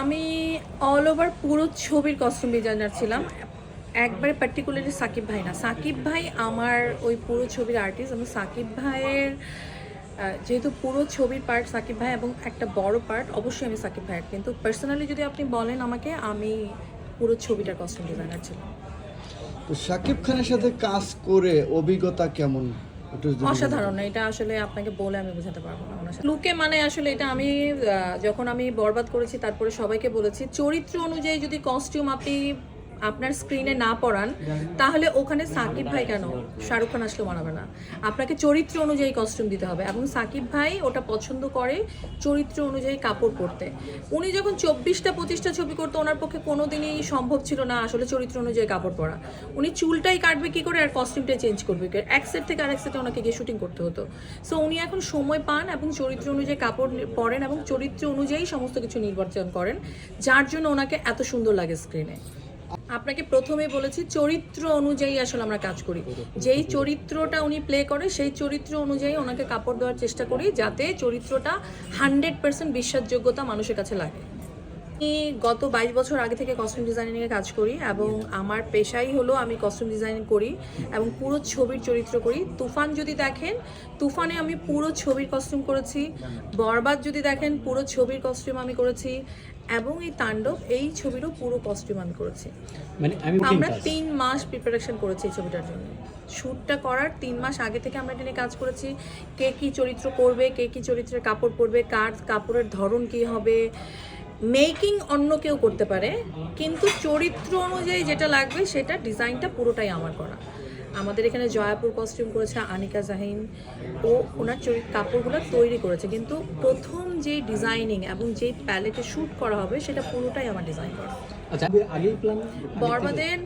আমি all over পুরো ছবির কস্টিউম ডিজাইনার ছিলাম। একবারে পার্টিকুলারলি সাকিব ভাই না। সাকিব ভাই আমার ওই পুরো ছবির আর্টিস্ট আমি সাকিব ভাইয়ের যেহেতু পুরো ছবির পার্ট সাকিব ভাই এবং একটা বড় পার্ট অবশ্যই আমি সাকিব ভাইয়ের। কিন্তু পার্সোনালি যদি আপনি বলেন আমাকে, আমি পুরো ছবিটার কস্টিউম ডিজাইনার ছিলাম। তো শাকিব খানের সাথে কাজ করে অভিজ্ঞতা কেমন। অসাধারণ। এটা আসলে আপনাকে বলে আমি বোঝাতে পারব না লুকে মানে আসলে এটা আমি যখন আমি বরবাদ করেছি, তারপরে সবাইকে বলেছি, চরিত্র অনুযায়ী যদি কস্টিউম আপনি আপনার স্ক্রিনে না পড়ান, তাহলে ওখানে সাকিব ভাই কেন? শাহরুখ খান আসলে মানাবে না। আপনাকে চরিত্র অনুযায়ী কস্টিউম দিতে হবে এবং সাকিব ভাই ওটা পছন্দ করে চরিত্র অনুযায়ী কাপড় পরতে। উনি যখন চব্বিশটা পঁচিশটা ছবি করতো, ওনার পক্ষে কোনোদিনই সম্ভব ছিল না আসলে চরিত্র অনুযায়ী কাপড় পরা। উনি চুলটাই কাটবে কি করে আর কস্টিউমটাই চেঞ্জ করবে কি এক সেট থেকে আরেক সেটে ওনাকে গিয়ে শুটিং করতে হতো। সো উনি এখন সময় পান এবং চরিত্র অনুযায়ী কাপড় পরেন এবং চরিত্র অনুযায়ী সমস্ত কিছু নির্বাচন করেন, যার জন্য ওনাকে এত সুন্দর লাগে স্ক্রিনে আপনাকে প্রথমে বলেছি, চরিত্র অনুযায়ী আসলে আমরা কাজ করি। যেই চরিত্রটা উনি প্লে করে, সেই চরিত্র অনুযায়ী ওনাকে কাপড় দেওয়ার চেষ্টা করি যাতে চরিত্রটা হান্ড্রেড পার্সেন্ট বিশ্বাসযোগ্যতা মানুষের কাছে লাগে। আমি গত বাইশ বছর আগে থেকে কস্টিউম ডিজাইনিংয়ে কাজ করি এবং আমার পেশাই হলো আমি কস্টিউম ডিজাইনিং করি এবং পুরো ছবির চরিত্র করি। তুফান যদি দেখেন তুফানে আমি পুরো ছবির কস্টিউম করেছি বরবাদ যদি দেখেন পুরো ছবির কস্টিউম আমি করেছি এবং এই তাণ্ডব এই ছবিরও পুরো কস্টিউম আমি করেছি। মানে আমরা তিন মাস প্রিপারেশন করেছি এই ছবিটার জন্য। শ্যুটটা করার তিন মাস আগে থেকে আমরা এটা নিয়ে কাজ করেছি। কে কি চরিত্র করবে কে কি চরিত্রের কাপড় পরবে কার কাপড়ের ধরন কী হবে মেকিং অন্য কেউ করতে পারে, কিন্তু চরিত্র অনুযায়ী যেটা লাগবে সেটা ডিজাইনটা পুরোটাই আমার করা। আমাদের এখানে জয়াপুর কস্টিউম করেছে আনিকা জাহিন। ও ওনার চরিত্র কাপড়গুলো তৈরি করেছে, কিন্তু প্রথম যে ডিজাইনিং এবং যেই প্যালেটে শ্যুট করা হবে সেটা পুরোটাই আমার ডিজাইন করা। আচ্ছা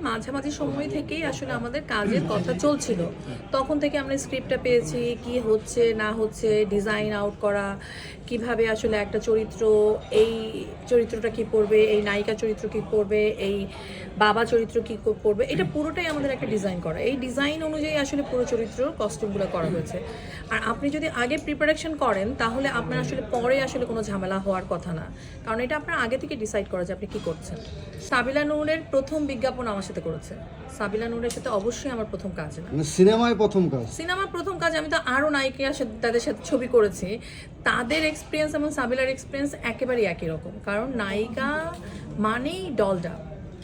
মাঝামাঝি সময় থেকেই আসলে আমাদের কাজের কথা চলছিল। তখন থেকে আমরা স্ক্রিপ্টটা পেয়েছি, কি হচ্ছে, না হচ্ছে ডিজাইন আউট করা, কীভাবে আসলে একটা চরিত্র, এই চরিত্রটা কি পড়বে, এই নায়িকা চরিত্র কি পড়বে, এই বাবা চরিত্র কি কো- পড়বে, এটা পুরোটাই আমাদের একটা ডিজাইন করা। এই ডিজাইন অনুযায়ী আসলে পুরো চরিত্র কস্টিউমগুলো করা হয়েছে। আর আপনি যদি আগে প্রিপারেশন করেন, তাহলে আপনার আসলে পরে আসলে কোনো ঝামেলা হওয়ার কথা না। কারণ এটা আপনার আগে থেকে ডিসাইড করা যে আপনি কি করছেন। সাবিলা নূরের প্রথম বিজ্ঞাপন আমার সাথে করেছে। সাবিলা নূরের সাথে অবশ্যই আমার প্রথম কাজ না। মানে সিনেমায় প্রথম কাজ? সিনেমার প্রথম কাজ আমি তো আরও নায়িকার সাথে তাদের সাথে ছবি করেছি। তাদের এক্সপিরিয়েন্স এবং সাবিলার এক্সপিরিয়েন্স একেবারেই একই রকম। কারণ নায়িকা মানেই ডলটা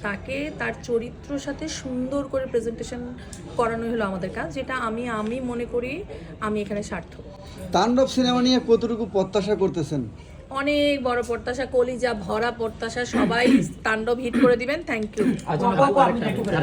তাকে তার চরিত্রর সাথে সুন্দর করে প্রেজেন্টেশন করানো হলো আমাদের কাজ যেটা আমি আমি মনে করি আমি এখানে সার্থক। তাণ্ডব সিনেমা নিয়ে কতটুকু প্রত্যাশা করতেছেন? অনেক বড় প্রত্যাশা কলিজা ভরা প্রত্যাশা সবাই তাণ্ডব হিট করে দিবেন। থ্যাংক ইউ আচ্ছা